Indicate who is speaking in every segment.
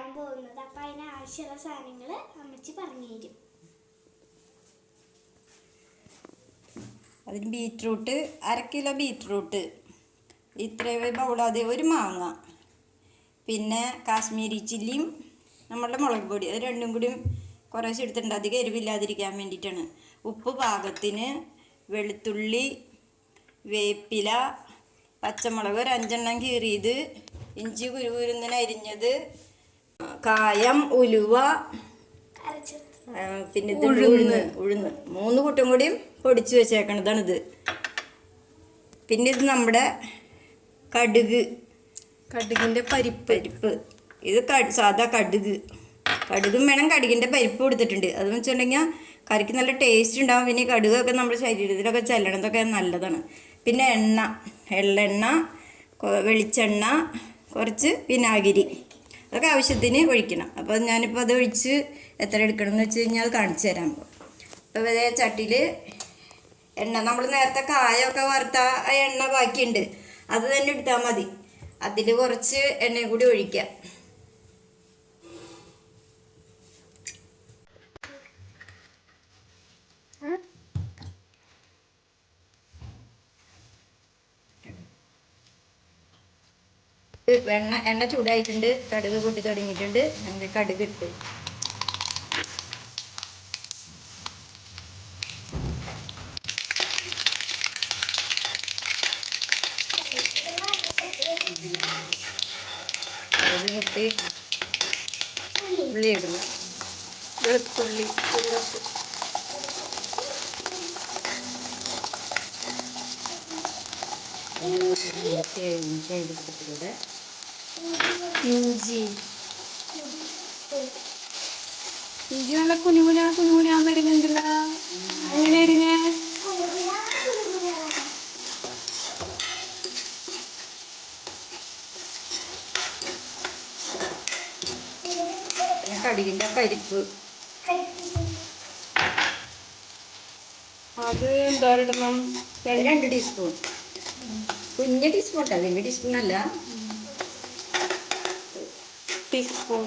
Speaker 1: അപ്പം അതിന് ആവശ്യമുള്ള സാധനങ്ങൾ അമ്മച്ചി പറഞ്ഞു തരും.
Speaker 2: അതിന് ബീറ്റ്റൂട്ട് അര കിലോ ബീറ്റ്റൂട്ട്. ഇത്ര ബൗളാതെ ഒരു മാങ്ങ. പിന്നെ കാശ്മീരി ചില്ലിയും നമ്മളുടെ മുളക് പൊടി. അത് രണ്ടും കൂടി കുറേശ്ശെ എടുത്തിട്ടുണ്ട്. അധികം എരിവില്ലാതിരിക്കാൻ വേണ്ടിയിട്ടാണ്. ഉപ്പ് പാകത്തിന് വെളുത്തുള്ളി വേപ്പില പച്ചമുളക് ഒരു അഞ്ചെണ്ണം കീറിയത് ഇഞ്ചി കുരുകുരുന്നിന് അരിഞ്ഞത് കായം ഉലുവ പിന്നെ ഇത് ഉഴുന്ന്. ഉഴുന്ന് മൂന്ന് കൂട്ടം കൂടിയും പൊടിച്ച് വെച്ചേക്കണതാണിത്. പിന്നെ ഇത് നമ്മുടെ കടുക്.
Speaker 3: കടുകിന്റെ പരിപ്പ്.
Speaker 2: പരിപ്പ്. ഇത് സാധാ കടുക്. കടുകും വേണം കടുകിന്റെ പരിപ്പ് കൊടുത്തിട്ടുണ്ട്. അതെന്ന് വെച്ചിട്ടുണ്ടെങ്കിൽ കറിക്ക് നല്ല ടേസ്റ്റ് ഉണ്ടാവും. പിന്നെ കടുകൊക്കെ നമ്മുടെ ശരീരത്തിലൊക്കെ ചെല്ലണതൊക്കെ നല്ലതാണ്. പിന്നെ എണ്ണ എള്ളെണ്ണ വെളിച്ചെണ്ണ കുറച്ച് വിനാഗിരി. അതൊക്കെ ആവശ്യത്തിന് ഒഴിക്കണം. അപ്പോൾ ഞാനിപ്പോൾ അത് ഒഴിച്ച് എത്ര എടുക്കണം എന്ന് വെച്ച് കഴിഞ്ഞാൽ കാണിച്ചു തരാം. അപ്പോൾ ഇതേ ചട്ടിയിൽ എണ്ണ നമ്മൾ നേരത്തെ കായൊക്കെ വറുത്ത ആ എണ്ണ ബാക്കിയുണ്ട്. അത് തന്നെ എടുത്താൽ മതി. അതിൽ കുറച്ച് എണ്ണയും കൂടി ഒഴിക്കാം. എണ്ണ എണ്ണ ചൂടായിട്ടുണ്ട് കടുക് പൊട്ടി തുടങ്ങിയിട്ടുണ്ട് അങ്ങനെ കടുക് ഇട്ട്. കടുക് പൊട്ടി ഉള്ളി ഇടുന്നു.
Speaker 3: വെളുത്തുള്ളി
Speaker 2: ചെയ്തിട്ടിവിടെ
Speaker 3: ഇഞ്ചി ഇഞ്ചി. നല്ല കുനുകുന കുനുകുനാന്ന് ഇടുന്നുണ്ടല്ല എങ്ങനെ ഇടുന്നേ
Speaker 2: പിന്നെ കടുകിന്റെ പരിപ്പ്.
Speaker 3: അത് എന്താ ഇടണം?
Speaker 2: രണ്ട് ടീസ്പൂൺ. കുഞ്ഞ് ടീസ്പൂൺ കേട്ടോ വലിയ ടീസ്പൂൺ അല്ല.
Speaker 3: ടീസ്പൂൺ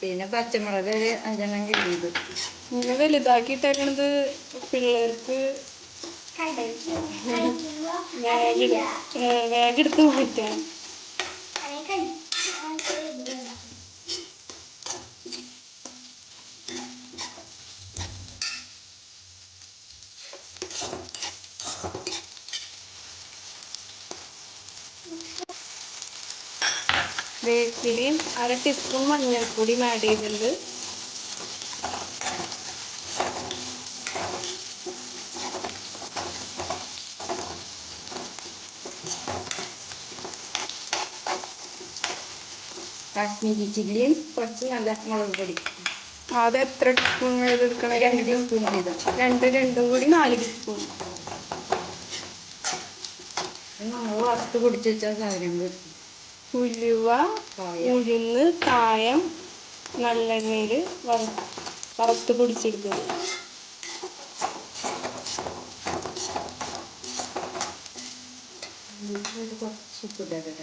Speaker 2: പിന്നെ പച്ചമുളക് ഒരു അഞ്ചെണ്ണം കിട്ടിയത്.
Speaker 3: ഇങ്ങനെ വലുതാക്കിയിട്ടേക്കണത് പിള്ളേർക്ക് വേഗം വേഗം എടുത്ത് വിറ്റാണ് വേപ്പിലയും അര ടീസ്പൂൺ മഞ്ഞൾപ്പൊടിയും ആഡ് ചെയ്തിട്ടുണ്ട്.
Speaker 2: കാശ്മീരി ചില്ലിയും കുറച്ച് നല്ല മുളക് പൊടി.
Speaker 3: അത് എത്ര ടീസ്പൂൺ എടുക്കണം
Speaker 2: രണ്ട് ടീസ്പൂൺ വീതം
Speaker 3: രണ്ട് രണ്ടും കൂടി നാല് ടീസ്പൂൺ.
Speaker 2: നമ്മൾ വറുത്ത് പൊടിച്ച് വെച്ച സാധനങ്ങൾ
Speaker 3: ഉലുവ. ഉഴുന്ന് കായം നല്ലെണ്ണയിൽ വറ- വറുത്ത് പൊടിച്ചെടുക്കുന്നത്
Speaker 2: ഇതിന് കുറച്ച്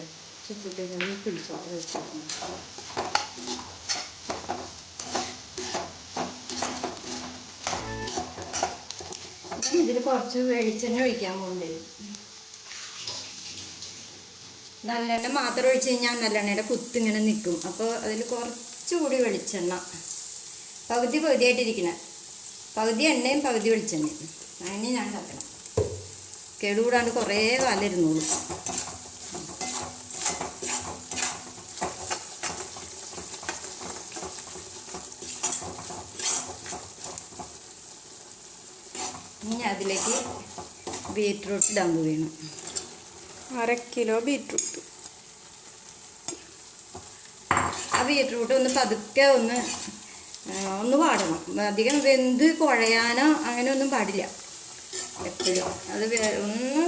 Speaker 2: ഇതിൽ വെളിച്ചെണ്ണ ഒഴിക്കാൻ പോകുന്നുണ്ട് നല്ലെണ്ണ മാത്രം ഒഴിച്ച് കഴിഞ്ഞാൽ നല്ലെണ്ണയുടെ കുത്തിങ്ങനെ നിൽക്കും അപ്പോൾ അതിൽ കുറച്ചുകൂടി വെളിച്ചെണ്ണ. പകുതി പകുതിയായിട്ടിരിക്കണം. പകുതി എണ്ണയും പകുതി വെളിച്ചെണ്ണയും. അങ്ങനെ ഞാൻ ഉണ്ടാക്കണം കേടുകൂടാണ്ട് കുറേ കാലം ഇരുന്നോളും ഇനി അതിലേക്ക് ബീറ്റ്റൂട്ട് ഇടാൻ പോവുകയാണ്.
Speaker 3: അര കിലോ ബീറ്റ്റൂട്ട്
Speaker 2: ആ ബീറ്റ്റൂട്ട് ഒന്ന് പതുക്കെ ഒന്ന് ഒന്ന് വാടണം. അധികം വെന്ത് കുഴയാനോ അങ്ങനെ ഒന്നും പാടില്ല. എപ്പോഴും. അത് ഒന്ന്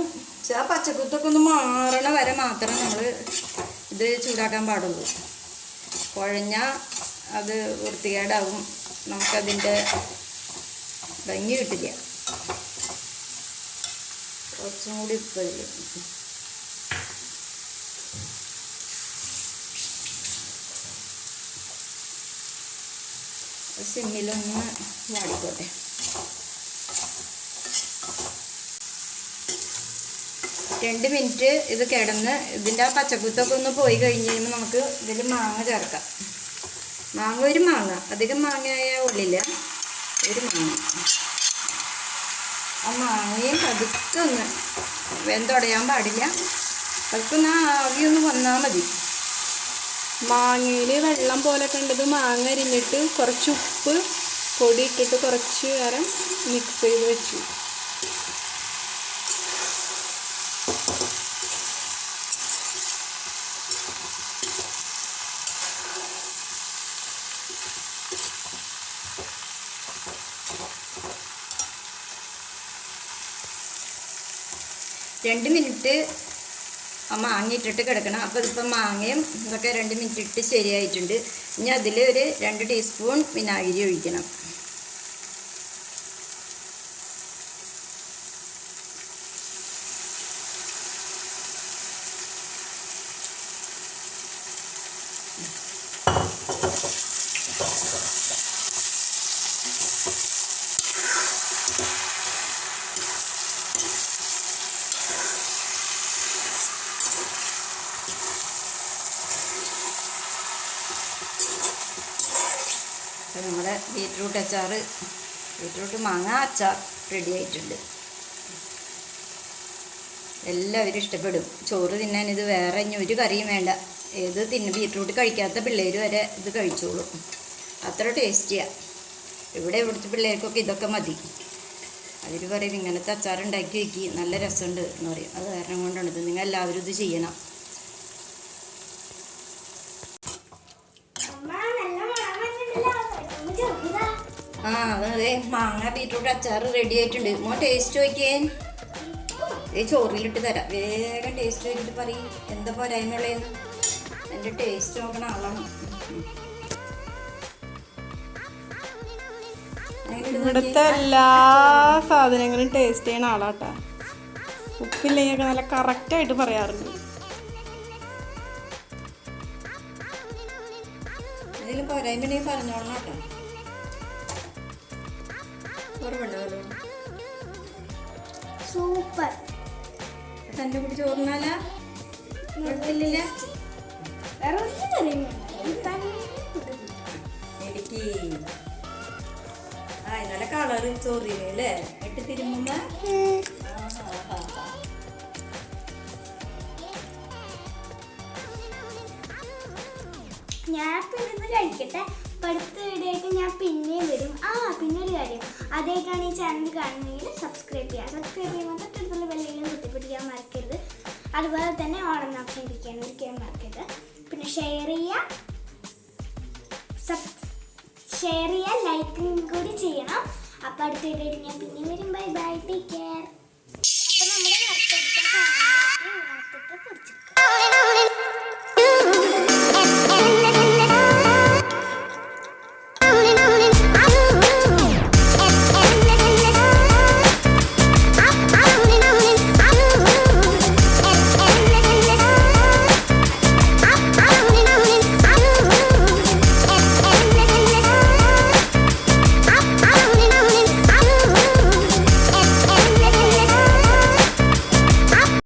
Speaker 2: ആ പച്ചക്കുത്തൊക്കെ ഒന്ന് മാറണ വരെ മാത്രം നമ്മൾ ഇത് ചൂടാക്കാൻ പാടുള്ളൂ. കുഴഞ്ഞാൽ അത് വൃത്തികേടാവും. നമുക്കതിന്റെ ഭംഗി കിട്ടില്ല. കുറച്ചും കൂടി ഉപ്പ് സിമ്മിലൊന്ന് വാടിക്കോട്ടെ. രണ്ട് മിനിറ്റ് ഇത് കിടന്ന് ഇതിന്റെ ആ പച്ചക്കുത്തൊക്കെ ഒന്ന് പോയി കഴിഞ്ഞ് കഴിയുമ്പോൾ നമുക്ക് ഇതിൽ മാങ്ങ ചേർക്കാം. മാങ്ങ ഒരു മാങ്ങ. അധികം മാങ്ങയായ ഉള്ളില്ല ഒരു മാങ്ങ. ആ മാങ്ങയും പതുക്കെ ഒന്ന് പാടില്ല. പതുക്കെ ഒന്ന് ആവിയൊന്ന് വന്നാൽ മതി.
Speaker 3: മാങ്ങയിൽ വെള്ളം പോലെ കണ്ടത് മാങ്ങ അരിഞ്ഞിട്ട് കുറച്ച് ഉപ്പ് പൊടി ഇട്ടിട്ട് കുറച്ച് നേരം മിക്സ് ചെയ്ത് വെച്ചു.
Speaker 2: രണ്ട് മിനിറ്റ് മാങ്ങ ഇട്ടിട്ട് കിടക്കണം. അപ്പോൾ ഇതിപ്പോൾ മാങ്ങയും ഇതൊക്കെ രണ്ട് മിനിറ്റ് ഇട്ട് ശരിയായിട്ടുണ്ട്. ഇനി അതിൽ ഒരു രണ്ട് ടീസ്പൂൺ വിനാഗിരി ഒഴിക്കണം അപ്പോൾ നമ്മുടെ ബീറ്റ്റൂട്ട് അച്ചാർ ബീറ്റ്റൂട്ട് മാങ്ങ അച്ചാർ റെഡി ആയിട്ടുണ്ട്. എല്ലാവരും ഇഷ്ടപ്പെടും. ചോറ് തിന്നാൻ ഇത് വേറെ ഇനി ഒരു കറിയും വേണ്ട. ഏത് തിന്ന ബീറ്റ്റൂട്ട് കഴിക്കാത്ത പിള്ളേർ വരെ ഇത് കഴിച്ചോളും. അത്ര ടേസ്റ്റിയാണ് ഇവിടെ ഇവിടുത്തെ പിള്ളേർക്കൊക്കെ ഇതൊക്കെ മതി. അവർ പറയും ഇങ്ങനത്തെ അച്ചാർ ഉണ്ടാക്കി വെക്കി. നല്ല രസമുണ്ട് എന്ന് പറയും. അത് കാരണം കൊണ്ടാണ് ഇത്. നിങ്ങൾ എല്ലാവരും ഇത് ചെയ്യണം. ആ അതെ മാങ്ങ ബീറ്റ്റൂട്ട് അച്ചാർ റെഡി ആയിട്ടുണ്ട്. മോ ടേസ്റ്റ് നോക്കിയേ ഈ ചോറിലിട്ട് തരാം. വേഗം ടേസ്റ്റ് നോക്കിയിട്ട് പറയും. എന്താ പോരായ്മയുള്ളതെന്ന് എന്റെ ടേസ്റ്റ് നോക്കണ ആളാണ്.
Speaker 3: ഇവിടുത്തെ? എല്ലാ സാധനങ്ങളും ടേസ്റ്റ് ചെയ്യണ ആളാട്ടാ. ഉപ്പില്ലെങ്കിൽ നല്ല കറക്റ്റായിട്ട് പറയാറുണ്ട്.
Speaker 2: ഇതിൽ പോരായ്മ പറഞ്ഞോളണം കേട്ടോ?
Speaker 1: സൂപ്പർ.
Speaker 2: തന്റെ കുട്ടി ചോറിനാല കുഴപ്പമില്ല.
Speaker 1: വേറെ ഒന്നും.
Speaker 2: എനിക്ക് ആ ഇന്നലെ കളറ് ചോറിന് അല്ലേ? എട്ട് തിരുമ്പുമ്പോ.
Speaker 1: ഞാൻ കഴിക്കട്ടെ. അപ്പൊ പിന്നെയും വരും. ആ പിന്നെ ഒരു കാര്യം. അതേക്കാണ് ഈ ചാനൽ കാണുന്നതെങ്കിൽ സബ്സ്ക്രൈബ് ചെയ്യുക. സബ്സ്ക്രൈബ് ചെയ്യുമ്പോൾ തൊട്ടടുത്തുള്ള ബെല്ലിലും കുത്തിപ്പിടിക്കാൻ മറക്കരുത്. അതുപോലെ തന്നെ ഓണം ഓപ്ഷൻ ഇരിക്കാൻ ഒരിക്കലും മറക്കരുത്. പിന്നെ ഷെയർ ചെയ്യുക. സബ് ഷെയർ ചെയ്യുക. ലൈക്കും കൂടി ചെയ്യണം. അപ്പോൾ അടുത്ത വീഡിയോ ഞാൻ പിന്നെയും വരും. ബൈ ബൈ ടേക്ക് കെയർ അപ്പോൾ നമ്മുടെ വറുത്തെടുത്ത സാധനങ്ങളൊക്കെ വറുത്തിട്ട് പൊടിച്ചെടുക്കാം